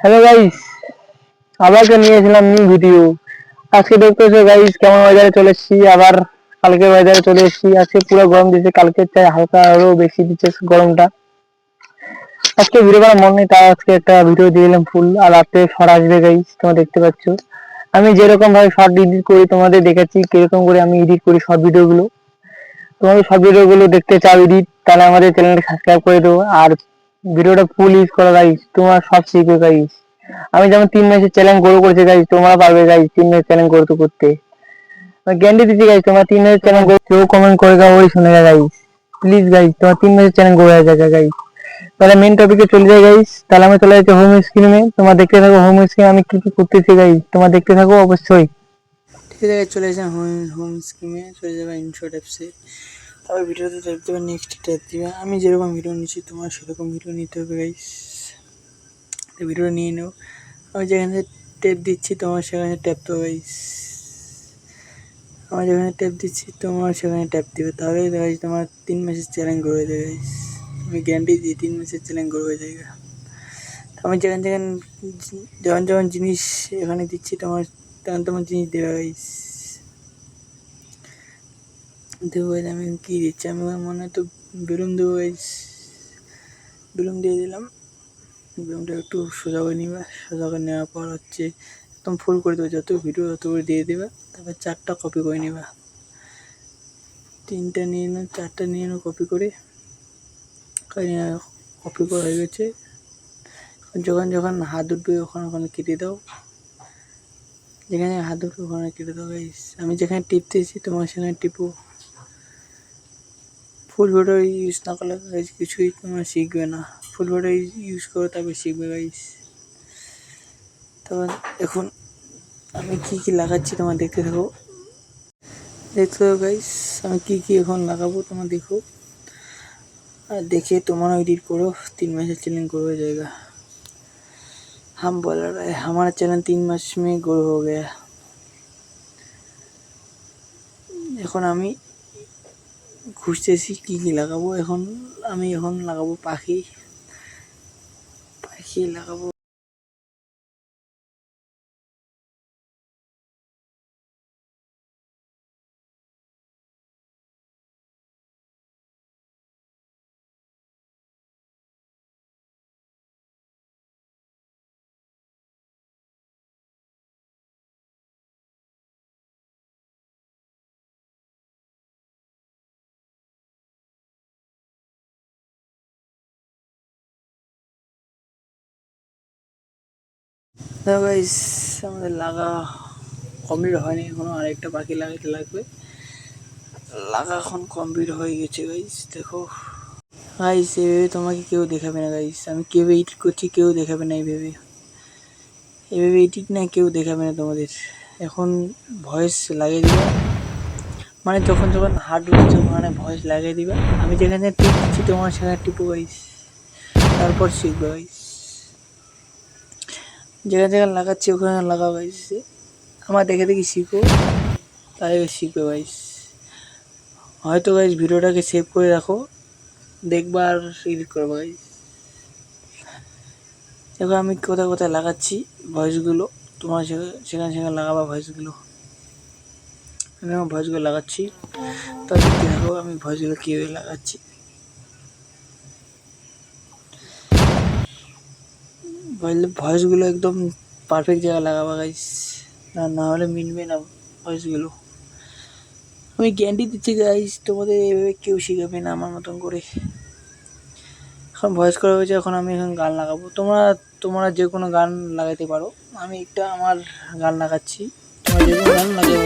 Hello guys আবারকে নিয়ে এসেছিলাম new video আজকে দেখতেছো গাইস কেমন বাজারে চলে এসেছি আবার কালকে বাজারে চলে এসেছি। আজকে পুরো গরম দিচ্ছে। কালকে চাই হালকা আরও বেশি দিচ্ছে গরমটা। আজকে ভিডিও করার মন নেই তাই আজকে একটা ভিডিও দিয়ে ফুল আর রাতে শর্ট আসবে গাইস তোমরা দেখতে পাচ্ছ। আমি যেরকম ভাবে শর্ট এডিট করি, তোমাদের দেখাচ্ছি কীরকম করে আমি এডিট করি সব ভিডিও গুলো। তোমাদের সব ভিডিও গুলো দেখতে চাও এডিট তাহলে আমাদের চ্যানেলটা সাবস্ক্রাইব করে দেবো। আর ভিডিওটা ফুল ইউজ করো গাইস তোমরা সব শিখবে গাইস আমি যেমন তিন মাসের চ্যালেঞ্জ গ্রো করেছি, গাইস, তোমরা পারবে, গাইস, তিন মাসের চ্যালেঞ্জ করতে। করতে গ্যান্ডি দিচ্ছি, গাইস, তোমার তিন মাসের চ্যালেঞ্জ কেউ কমেন্ট করে গাও, ওই শুনে গাইস। প্লিজ গাইস, তোমার তিন মাসের চ্যালেঞ্জ হয়ে যাবে, গাইস। তাহলে মেন টপিকে চলে যাই, গাইস। তাহলে আমি চলে যাচ্ছি হোম স্ক্রিনে তোমার দেখতে থাকো হোম স্ক্রিনে আমি কি কি করতেছি, গাইস। তোমার দেখতে থাকো, অবশ্যই। ঠিক আছে চলে যান হোম হোম স্কিমে চলে যাবে ইনশো ট্যাপসে তারপর ভিডিওতে ট্যাপ দেবে নেক্সট ট্যাপ দিবে। আমি যেরকম ভিডিও নিচ্ছি, তোমার সেরকম ভিডিও নিতে হবে, গাইস। ভিডিওটা নিয়ে নেব। আমি যেখানে ট্যাপ দিচ্ছি, তোমার সেখানে ট্যাপ তো গাইস আমি যেখানে ট্যাপ দিচ্ছি, তোমার সেখানে ট্যাপ দিবে। তাহলে গাইস তোমার তিন মাসের চ্যালেঞ্জ করে দেবে আমি গ্যারান্টি দিই, তিন মাসের চ্যালেঞ্জ করে হয়ে যাবে। আমি যেখানে যেখানে যখন যখন জিনিস এখানে দিচ্ছি, তোমার তখন তোমার জিনিস দেওয়া গাইস দেবো আমি কী দিচ্ছি? আমি আমার মনে হয় তো বেলুন দেবো বেলুন দিয়ে দিলাম। বেলুনটা একটু সোজা করে নিবা। সোজা করে নেওয়ার পর হচ্ছে একদম ফুল করে দেবে। যত ভিডিও তত করে দিয়ে দেবে। তারপর চারটা কপি করে নিবা। তিনটা নিয়ে নাও চারটা নিয়ে নাও কপি করে। কপি করা হয়ে গেছে। যখন যখন হাত উঠবে ওখানে ওখানে কেটে দাও। যেখানে হাত উঠবে ওখানে কেটে দাও আমি যেখানে টিপতেছি তোমার সেখানে টিপো ফুল ফটো ইউজ না করলে গাইজ কিছুই তোমরা শিখবে না। ফুল ফটো ইউজ করো, তারপর শিখবে গাইজ তারপর এখন আমি কি কি লাগাচ্ছি তোমার দেখতে থাকো। দেখতে থাকো গাইজ আমি কি কি এখন লাগাবো তোমার দেখো। আর দেখে তোমারও এডিট করো, তিন মাসের চ্যালেঞ্জ করবে জায়গা হাম বলার আমার চ্যানেল তিন মাস মেয়ে গরু হয়ে গেয়া। এখন আমি খুঁজতেছি কী কী লাগাবো? এখন আমি এখন লাগাবো পাখি। পাখি লাগাবো। আমাদের লাগা কমপ্লিট হয়নি এখনও, আরেকটা পাখি লাগাতে লাগবে। লাগা এখন কমপ্লিট হয়ে গেছে গাইস দেখো। গাইস এভাবে তোমাকে কেউ দেখাবে না গাইস আমি কেউ এডিট করছি, কেউ দেখাবে না এইভাবে। এভাবে এডিট না, কেউ দেখাবে না তোমাদের। এখন ভয়েস লাগিয়ে দিবে। মানে যখন যখন হার্ড উঠছে ওখানে ভয়েস লাগিয়ে দিবে। আমি যেখানে টিপ দিচ্ছি, তোমার সেখানে টিপো গাইস তারপর শিখবে গাইস যেখানে যেখানে লাগাচ্ছি, ওখানে লাগাও গাইস আমার দেখে দেখি শিখো তাই শিখবে গাইস হয়তো গাইস ভিডিওটাকে সেভ করে রাখো, দেখবা আর এডিট করব গাইস দেখো আমি কোথায় কোথায় লাগাচ্ছি ভয়েসগুলো তোমার সেখানে সেখানে লাগাবা ভয়েসগুলো আমি আমার ভয়েসগুলো লাগাচ্ছি। তা দেখো আমি ভয়েসগুলো কীভাবে লাগাচ্ছি। বললে ভয়েসগুলো একদম পারফেক্ট জায়গায় লাগাবা গাইস না না হলে মিলবে না ভয়েসগুলো। আমি গ্যারান্টি দিচ্ছি গাইস তোমাদের এইভাবে কেউ শিখাবে না আমার মতন করে। এখন ভয়েস করা হয়েছে এখন আমি এখন গান লাগাবো। তোমরা তোমরা যে কোনো গান লাগাতে পারো। আমি একটা আমার গান লাগাচ্ছি। তোমরা যে কোনো গান লাগাতে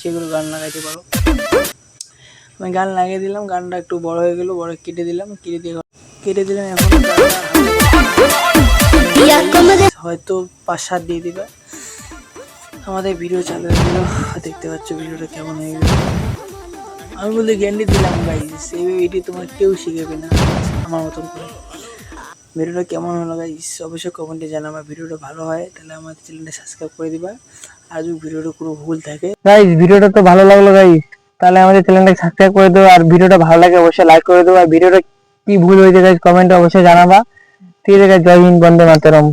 সেগুলো গান লাগাইতে পারো। আমি গান লাগিয়ে দিলাম গানটা একটু বড় হয়ে গেলো বড় কেটে দিলাম কেটে দিয়ে কেটে দিলাম এখন। হয়তো পাঁচ সাত দিয়ে দিবে। আমাদের ভিডিও চালু দেখতে পাচ্ছ ভিডিওটা কেমন হয়ে গেল। আমি বলতে গ্যান্ডি দিলাম গাইস এইভাবে এটি তোমার কেউ শিখাবে না, আমার মতন করে। ভিডিওটা কেমন হলো গাইস অবশ্যই কমেন্টে জানাবা ভিডিওটা ভালো হয়, তাহলে আমাদের চ্যানেলটা সাবস্ক্রাইব করে দিবা। আর যদি ভিডিওটা পুরো ভুল থাকে গাইস ভিডিওটা তো ভালো লাগল গাইস তাহলে আমাদের চ্যানেলটাকে সাবস্ক্রাইব করে দেবো আর ভিডিওটা ভালো লাগে অবশ্যই লাইক করে দেবো আর ভিডিওটা কি ভুল হয়েছে কমেন্ট কমেন্টে অবশ্যই জানাবা। ঠিক আছে জয় হিন্দ বন্দে মাতরম।